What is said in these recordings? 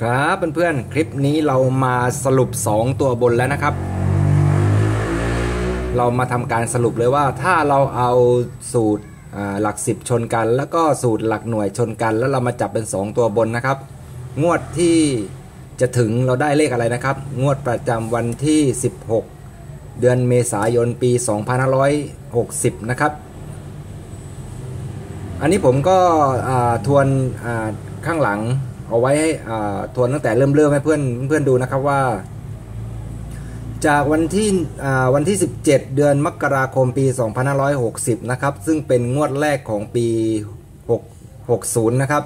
ครับเพื่อนๆ คลิปนี้เรามาสรุป 2 ตัวบนแล้วนะครับ เรามาทำการสรุปเลยว่าถ้าเราเอาสูตรหลักสิบชนกัน แล้วก็สูตรหลักหน่วยชนกัน แล้วเรามาจับเป็น 2 ตัวบนนะครับ งวดที่จะถึงเราได้เลขอะไรนะครับ งวดประจำวันที่ 16 เดือนเมษายนปี 2560 นะครับอันนี้ผมก็ทวนข้างหลัง เอาไว้ให้ทวนตั้งแต่เริ่มเริ่มให้เพื่อนเพื่อนดูนะครับว่า จากวันที่วันที่ 17 เดือนมกราคมปี 2560 นะครับ ซึ่งเป็นงวดแรกของปี 660 นะครับ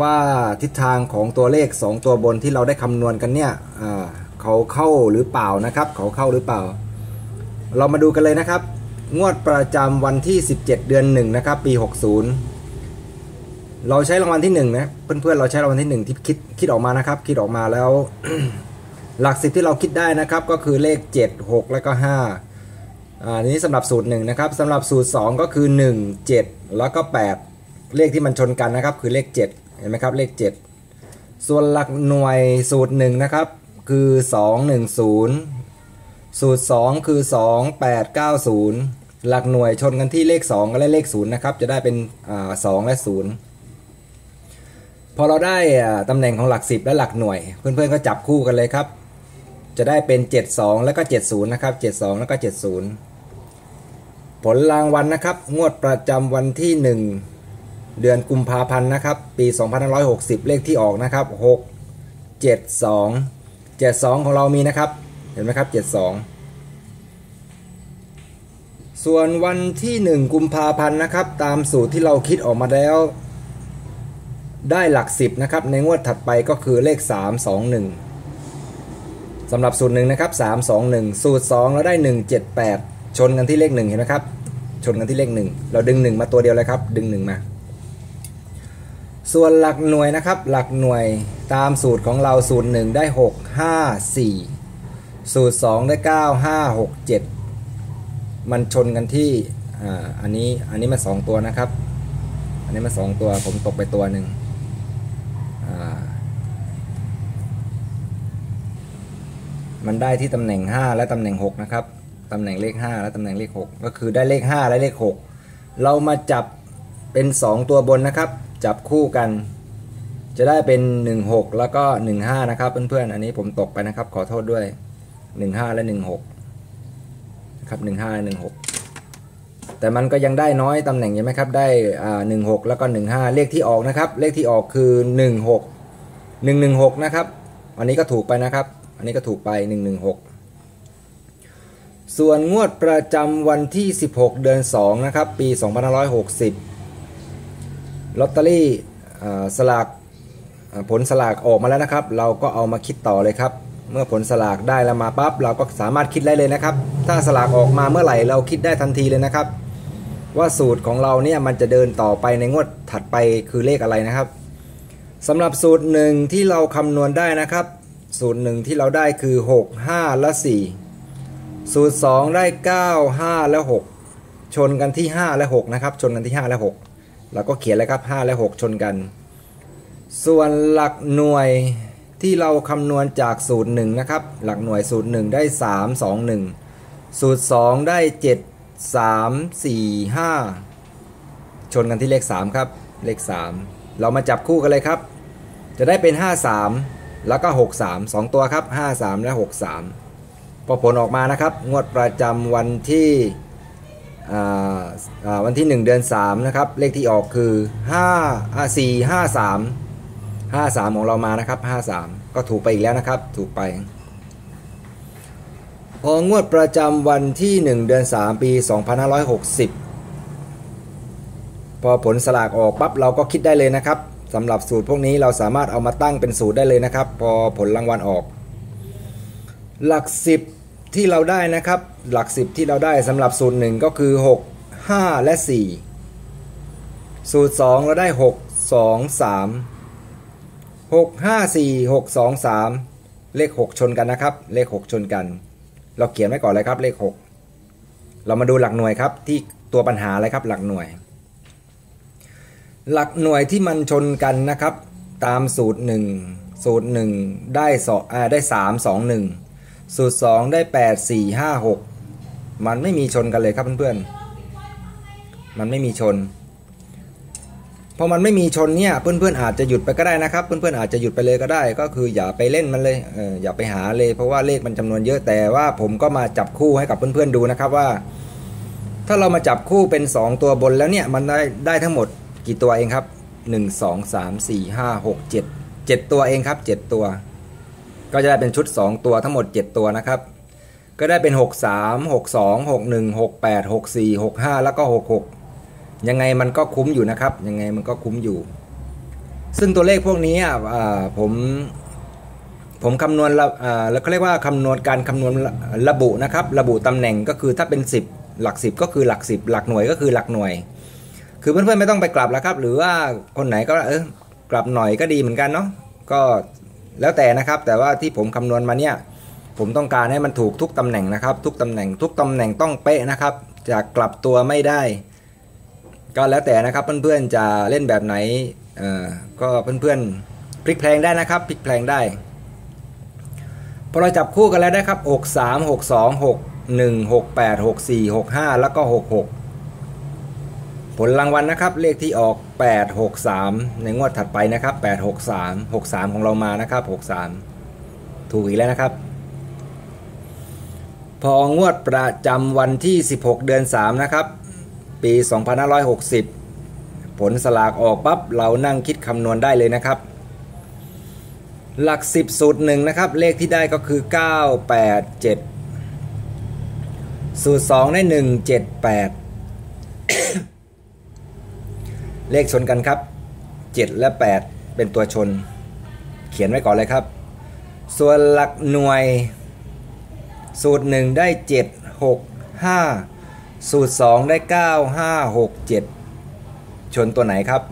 ว่าทิศทางของตัวเลข 2 ตัวบนที่เราได้คำนวณกันเนี่ยเขาเข้าหรือเปล่านะครับ เขาเข้าหรือเปล่า เรามาดูกันเลยนะครับ งวดประจำวันที่ 17 เดือน 1 นะครับ ปี 60 เราใช้รางวัลที่1นะเพื่อนๆเราใช้รางวัลที่1ที่คิดคิดออกมานะครับ คิดออกมาแล้ว หลักสิบที่เราคิดได้นะครับ ก็คือเลข 7 6 แล้วก็5อ่านี้สำหรับสูตร1นะครับสำหรับสูตร 2 ก็คือ 1 7 แล้วก็ 8 เลขที่มันชนกันนะครับ คือเลข 7 เห็นไหมครับเลข 7 ส่วนหลักหน่วยสูตร1นะครับคือ 2 1 0 สูตร 2 คือ 2 8 9 0 หลักหน่วยชนกันที่เลข2กับเลข0นะครับจะได้เป็นอ่า2และ 0 พอเราได้ตำแหน่งของหลัก 10 และหลักหน่วย เพื่อนๆก็จับคู่กันเลยครับ จะได้เป็น 72 แล้วก็ 70 นะครับ 72 แล้วก็ 70 ผลรางวัลนนะครับ งวดประจำวันที่ 1 เดือนกุมภาพันธ์นะครับ ปี 2560 เลขที่ออกนะครับ 6 72 72 ของเรามีนะครับ เห็นไหมครับ 72 ส่วนวันที่ 1 กุมภาพันธ์นะครับ ตามสูตรที่เราคิดออกมาแล้ว ได้หลักสิบนะครับในงวดถัดไปก็คือเลข 3 2 1สำหรับสูตรหนึ่งนะครับ3 2 1 สูตร 2 เราได้ 1 7 8 ชนกันที่เลข 1 เห็นไหมครับ ชนกันที่เลข 1 เราดึง 1 มาตัวเดียวเลยครับ ดึง 1 มา ส่วนหลักหน่วยนะครับ หลักหน่วยตามสูตรของเราสูตร 1 ได้ 6 5 4 สูตร 2 ได้ 9 5 6 7 มันชนกันที่อ่าอันนี้อันนี้มา2ตัวนะครับ อันนี้มา2ตัวผมตกไปตัวหนึ่ง มันได้ที่ตำแหน่ง 5 และตำแหน่ง 6 นะครับ ตำแหน่งเลข 5 และตำแหน่งเลข 6 ก็คือได้เลข 5 และเลข 6 เรามาจับเป็น 2 ตัวบนนะครับ จับคู่กัน จะได้เป็น 16 แล้วก็ 15 นะครับ เพื่อนๆ อันนี้ผมตกไปนะครับ ขอโทษด้วย 15 และ 16ครับ 15 และ 16 แต่มันก็ยังได้น้อยตำแหน่งใช่ไหมครับ ได้อ่า16 แล้วก็ 15 เลขที่ออกนะครับ เลขที่ออกคือ 16 116 นะครับอันนี้ก็ถูกไปนะครับ อันนี้ก็ถูกไป 116 ส่วนงวดประจำวันที่ 16 เดือน 2 นะครับ ปี 2560 ลอตเตอรี่สลากผลสลากออกมาแล้วนะครับ เราก็เอามาคิดต่อเลยครับ เมื่อผลสลากได้แล้วมาปั๊บเราก็สามารถคิดได้เลยนะครับ ถ้าสลากออกมาเมื่อไหร่เราคิดได้ทันทีเลยนะครับ ว่าสูตรของเราเนี่ยมันจะเดินต่อไปในงวดถัดไปคือเลขอะไรนะครับสำหรับสูตรหนึ่งที่เราคำนวณได้นะครับ สูตรหนึ่งที่เราได้คือ 6 5 และ 4 สูตร 2 ได้ 9 5 และ 6 ชนกันที่ 5 และ 6 นะครับ ชนกันที่ 5 และ 6 เราก็เขียนเลยครับ 5 และ 6 ชนกัน ส่วนหลักหน่วยที่เราคำนวณจากสูตร1นะครับ หลักหน่วยสูตร 1 ได้ 3 2 1 สูตร 2 ได้ 7 3 4 5 ชนกันที่เลข 3 ครับ เลข 3 เรามาจับคู่กันเลยครับ จะได้เป็น 5 3 แล้วก็ 63 2 ตัวครับ 53 และ 63 พอผลออกมานะครับ งวดประจำวันที่วันที่ 1 เดือน 3 นะครับ เลขที่ออกคือ5 4 5 3 53 ของเรามานะครับ 53 ก็ถูกไปอีกแล้วนะครับ ถูกไปพองวดประจำวันที่ 1 เดือน 3 ปี 2560 พอผลสลากออกปั๊บเราก็คิดได้เลยนะครับ สำหรับสูตรพวกนี้เราสามารถเอามาตั้งเป็นสูตรได้เลยนะครับ พอผลรางวัลออก หลักสิบที่เราได้นะครับ หลักสิบที่เราได้สำหรับสูตรหนึ่งก็คือ 6 5 และ 4 สูตร 2 เราได้ 6 2 3 6 5 4 6 2 3 เลข 6 ชนกันนะครับ เลข 6 ชนกัน เราเขียนไว้ก่อนเลยครับเลข 6 เรามาดูหลักหน่วยครับที่ตัวปัญหาเลยครับหลักหน่วย หลักหน่วยที่มันชนกันนะครับ ตามสูตรหนึ่งสูตรหนึ่งได้สองอ่าได้สามสองหนึ่งสูตรสองได้แปดสี่ห้าหกมันไม่มีชนกันเลยครับเพื่อนๆ มันไม่มีชนพอมันไม่มีชนเนี่ยเพื่อนๆอาจจะหยุดไปก็ได้นะครับ เพื่อนๆอาจจะหยุดไปเลยก็ได้ ก็คืออย่าไปเล่นมันเลยเอออย่าไปหาเลยเพราะว่าเลขมันจำนวนเยอะแต่ว่าผมก็มาจับคู่ให้กับเพื่อนๆดูนะครับว่า ถ้าเรามาจับคู่เป็น 2 ตัวบนแล้วเนี่ยมันได้ได้ทั้งหมด กี่ตัวเองครับ 1 2 3 4 5 6 7 7 ตัวเองครับ 7 ตัว ก็จะได้เป็นชุด 2 ตัวทั้งหมด 7 ตัวนะครับ ก็ได้เป็น 6 3 6 2 6 1 6 8 6 4 6 5 แล้วก็ 6 6 ยังไงมันก็คุ้มอยู่นะครับ ยังไงมันก็คุ้มอยู่ ซึ่งตัวเลขพวกนี้อ่าผมผมคำนวณระอ่าแล้วเขาเรียกว่าคำนวณการคำนวณระระบุนะครับ ระบุตำแหน่งก็คือถ้าเป็น 10 หลัก 10 ก็คือหลัก 10 หลักหน่วยก็คือหลักหน่วย คือเพื่อนๆไม่ต้องไปกลับแล้วครับ หรือว่าคนไหนก็เออกลับหน่อยก็ดีเหมือนกันเนาะก็แล้วแต่นะครับ แต่ว่าที่ผมคำนวณมาเนี่ย ผมต้องการให้มันถูกทุกตำแหน่งนะครับ ทุกตำแหน่งทุกตำแหน่งต้องเป๊ะนะครับจะกลับตัวไม่ได้ ก็แล้วแต่นะครับเพื่อนๆจะเล่นแบบไหนเออก็เพื่อนๆพลิกแพลงได้นะครับพลิกแพลงได้พอเราจับคู่กันแล้วได้ครับ 6 3 6 2 6 1 6 8 6 4 6 5 แล้วก็ 6 6 ผลรางวัลนะครับเลขที่ออก 8 6 3 ในงวดถัดไปนะครับ 8 6 3 6 3 ของเรามานะครับ 6 3 ถูกอีกแล้วนะครับ พองวดประจำวันที่ 16 เดือน 3 นะครับ ปี 2560 ผลสลากออกปั๊บเรานั่งคิดคำนวณได้เลยนะครับ หลัก 10 สูตรหนึ่งนะครับ เลขที่ได้ก็คือ 987 สูตร 2 ได้ 178 เลขชนกันครับ 7 และ 8 เป็นตัวชน เขียนไว้ก่อนเลยครับ ส่วนหลักหน่วย สูตร 1 ได้ 7 6 5 สูตร 2 ได้ 9 5 6 7 ชนตัวไหนครับ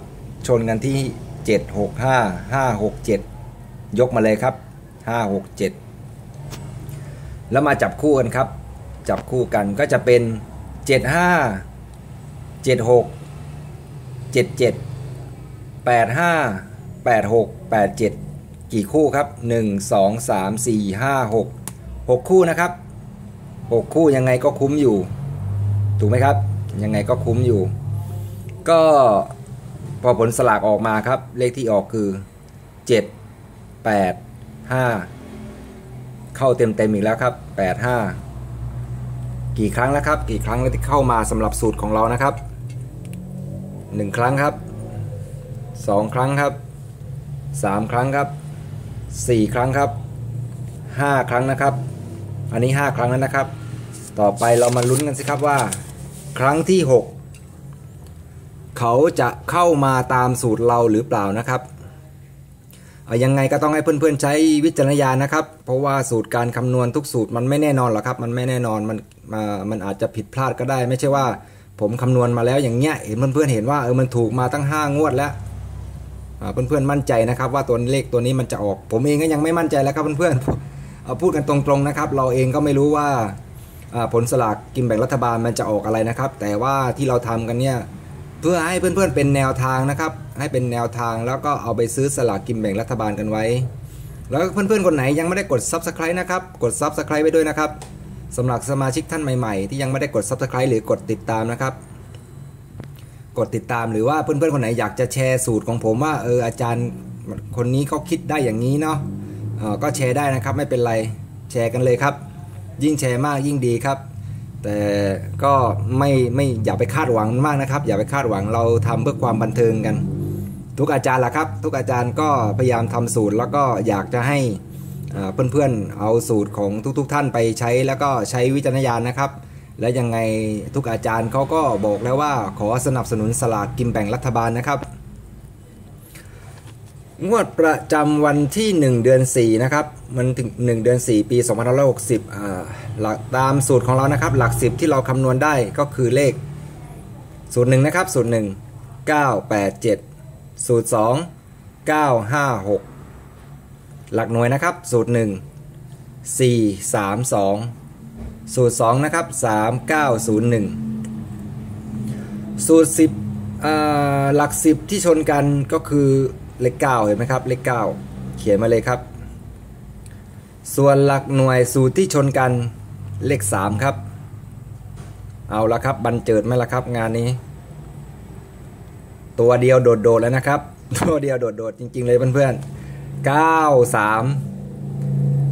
ชนกันที่ 7 6 5 5 6 7 ยกมาเลยครับ 5 6 7 แล้วมาจับคู่กันครับ จับคู่กันก็จะเป็น 7 5 7 6 7 7 8 5 8 6 8 7 กี่คู่ครับ 1 2 3 4 5 6 6 คู่นะครับ 6 คู่ยังไงก็คุ้มอยู่ ถูกไหมครับ ยังไงก็คุ้มอยู่ ก็พอผลสลากออกมาครับ เลขที่ออกคือ 7 8 5 เข้าเต็มเต็มอีกแล้วครับ 8 5 กี่ครั้งแล้วครับ กี่ครั้งแล้วที่เข้ามาสำหรับสูตรของเรานะครับ 1 ครั้งครับ 2 ครั้งครับ 3 ครั้งครับ 4 ครั้งครับ 5 ครั้งนะครับ อันนี้ 5 ครั้งแล้วนะครับ ต่อไปเรามาลุ้นกันสิครับว่า ครั้งที่ 6 เขาจะเข้ามาตามสูตรเราหรือเปล่านะครับยังไงก็ต้องให้เพื่อนๆใช้วิจารณญาณนะครับ เพราะว่าสูตรการคำนวณทุกสูตรมันไม่แน่นอนหรอกครับ มันไม่แน่นอนมันมันอาจจะผิดพลาดก็ได้ ไม่ใช่ว่า ผมคำนวณมาแล้วอย่างเงี้ยเห็นเพื่อนๆเห็นว่าเออมันถูกมาตั้ง 5 งวดแล้วอ่าเพื่อนๆมั่นใจนะครับ ว่าตัวเลขตัวนี้มันจะออก ผมเองก็ยังไม่มั่นใจแล้วครับเพื่อนๆเอาพูดกันตรงๆนะครับ เราเองก็ไม่รู้ว่าผลสลากกินแบ่งรัฐบาลมันจะออกอะไรนะครับ แต่ว่าที่เราทำกันเนี่ยเพื่อให้เพื่อนๆเป็นแนวทางนะครับ ให้เป็นแนวทางแล้วก็เอาไปซื้อสลากกินแบ่งรัฐบาลกันไว้ แล้วเพื่อนๆคนไหนยังไม่ได้กด Subscribe นะครับกด Subscribe ไว้ด้วยนะครับ สำหรับสมาชิกท่านใหม่ๆ ที่ยังไม่ได้กด Subscribe หรือกดติดตามนะครับ กดติดตามหรือว่าเพื่อนๆคนไหนอยากจะแชร์สูตรของผมว่าเอออาจารย์คนนี้เขาคิดได้อย่างนี้เนาะก็แชร์ได้นะครับไม่เป็นไรแชร์กันเลยครับ ยิ่งแชร์มากยิ่งดีครับ แต่ก็ไม่ไม่อย่าไปคาดหวังมากนะครับ อย่าไปคาดหวังเราทำเพื่อความบันเทิงกัน ทุกอาจารย์ล่ะครับ ทุกอาจารย์ก็พยายามทำสูตรแล้วก็อยากจะให้ เพื่อนๆ เอาสูตรของทุกๆทท่านไปใช้แล้วก็ใช้วิจารณญาณนะครับ และยังไงทุกอาจารย์เขาก็บอกแล้วว่าขอสนับสนุนสลากกินแบ่งรัฐบาลนะครับ งวดประจำวันที่ 1 เดือน 4 นะครับ มันถึง 1 เดือน 4 ปี2560อ่าหลักตามสูตรของเรานะครับ หลัก 10 ที่เราคำนวณได้ก็คือเลขสูตร1นะครับสูตร1 987สูตร2 956ห หลักหน่วยนะครับ สูตร 1 4 3 2 สูตร 2 นะครับ 3901 สูตร 10 หลัก 10 ที่ชนกันก็คือเลขเก้าเห็นไหมครับ เลขเก้าเขียนมาเลยครับ ส่วนหลักหน่วยสูตรที่ชนกันเลขสามครับ เอาละครับ บันเจิดไหมละครับงานนี้ ตัวเดียวโดดๆแล้วนะครับ ตัวเดียวโดดๆจริง ๆ เลยเพื่อนๆ เก้าสาม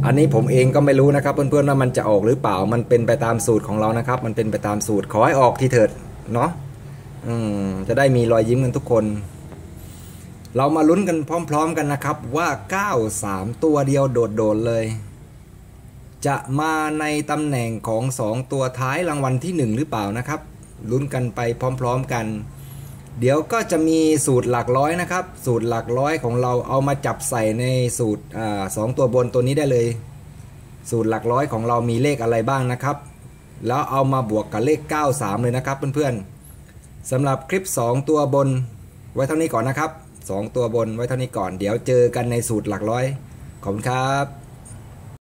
อันนี้ผมเองก็ไม่รู้นะครับ เพื่อนๆว่ามันจะออกหรือเปล่า มันเป็นไปตามสูตรของเรานะครับ มันเป็นไปตามสูตรขอให้ออกทีเถิดเนาะจะได้มีรอยยิ้มกันทุกคน เรามาลุ้นกันพร้อม ๆ กันนะครับว่า 93 ตัวเดียวโดดๆเลย จะมาในตำแหน่งของ 2 ตัวท้ายรางวัลที่ 1 หรือเปล่านะครับลุ้นกันไปพร้อม ๆ กัน เดี๋ยวก็จะมีสูตรหลักร้อยนะครับ สูตรหลักร้อยของเราเอามาจับใส่ในสูตรอสองตัวบนตัวนี้ได้เลย สูตรหลักร้อยของเรามีเลขอะไรบ้างนะครับ แล้วเอามาบวกกับเลข 93 เลยนะครับเพื่อนๆสำหรับคลิป 2 ตัวบนไว้เท่านี้ก่อนนะครับ 2 ตัวบนไว้เท่านี้ก่อน เดี๋ยวเจอกันในสูตรหลักร้อยขอบคุณครับ